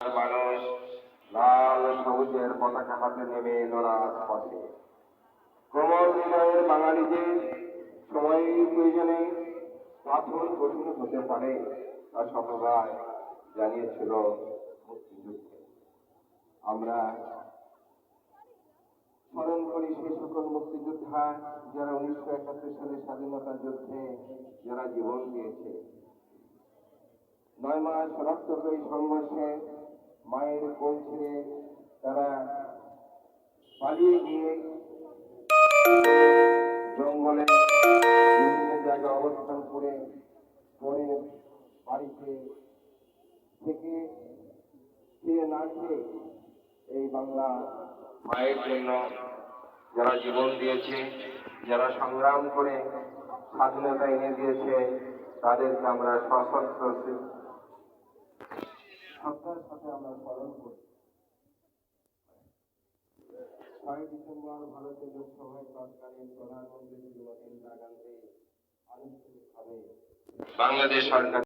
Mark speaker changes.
Speaker 1: মানুষ লাল সবুজের পতাকা হাতে নেমে এলো রাজপথে কোমল হৃদয়ের বাঙালিদের সময় প্রয়োজনে পাথর কঠিন হতে পারে তা সমবায় জানিয়েছিল মুক্তিযুদ্ধে। আমরা স্মরণ করি সে সকল মুক্তিযোদ্ধা যারা উনিশশো একাত্তর সালে স্বাধীনতা যুদ্ধে যারা জীবন দিয়েছে। নয় মাস রক্তক এই সংঘর্ষে মায়ের কোল ছেড়ে তারা পালিয়ে গিয়ে জঙ্গলে বিভিন্ন জায়গায় অবস্থান করে পরে বাড়িতে থেকে খেয়ে না এই বাংলা মায়ের জন্য যারা জীবন দিয়েছে, যারা সংগ্রাম করে স্বাধীনতা এনে দিয়েছে, তাদেরকে আমরা সশস্ত্র আমরা স্মরণ করি। ছয় ডিসেম্বর ভারতের লোকসভায় তৎকালীন প্রধানমন্ত্রী ইন্দিরা গান্ধী। আনুষ্ঠানিকভাবে বাংলাদেশ সরকার